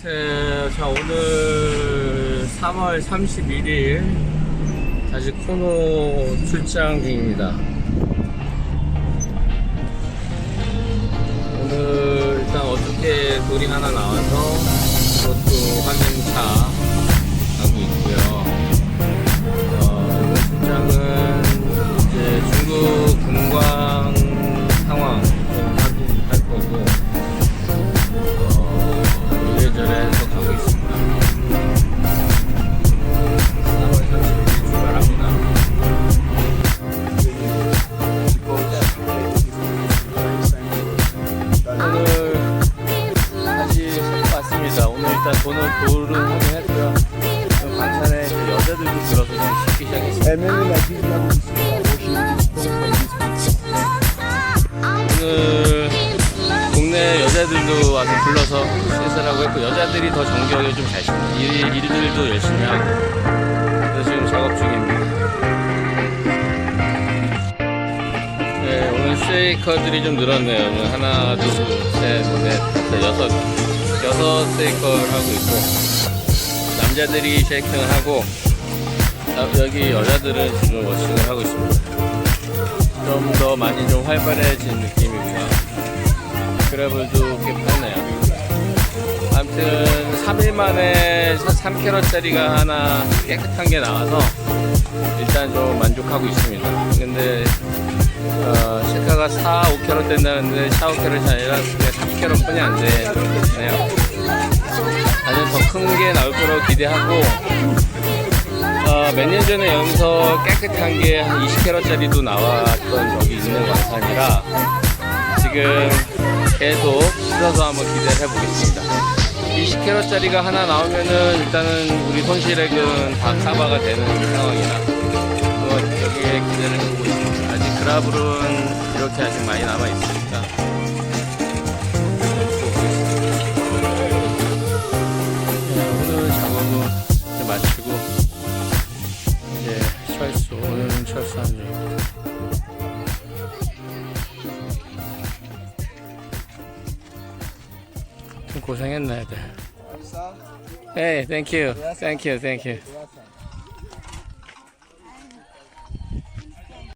자, 자, 오늘 3월 31일 다시 코노 출장 중입니다. 오늘 일단 어떻게 돌이 하나 나와서 그것도 확인차 일단 돈을 돌은. 방산에 이제 여자들도 들어서 좀 씻기 시작했습니다. 오늘 국내 여자들도 와서 불러서 시설하고 했고 여자들이 더 정교하게 좀잘 씁니다. 일, 일들도 열심히 하고 그래서 지금 작업 중입니다. 네, 오늘 쉐이커들이 좀 늘었네요. 하나, 둘, 셋, 넷, 다섯, 여섯, 여섯 쉐이커를 하고 있고 남자들이 쉐이킹을 하고 아, 여기 여자들은 지금 워싱을 하고 있습니다. 좀 더 많이 좀 활발해진 느낌이고요. 그래블도 꽤 편해요. 아무튼 3일 만에 3캐럿짜리가 하나 깨끗한 게 나와서 일단 좀 만족하고 있습니다. 근데 어, 시카가 4, 5캐럿 된다는데 4, 5캐럿이 아니라 그냥 3캐럿 뿐이 안 되네요. 아주 더 큰 게 나올 거라고 기대하고 어, 몇년 전에 여기서 깨끗한 게 한 20캐럿짜리도 나왔던 적이 있는 광산이라 지금 계속 씻어서 한번 기대를 해보겠습니다. 20캐럿짜리가 하나 나오면은 일단은 우리 손실액은 다 카바가 되는 상황이라 뭐 여기에 기대를 그라블은 이렇게 아직 많이 남아 있으니까 네, 오늘 작업은 이제 마치고 이제 철수 오늘은 중입니다. 좀 고생했나 애들. Hey, thank you, thank you, thank you.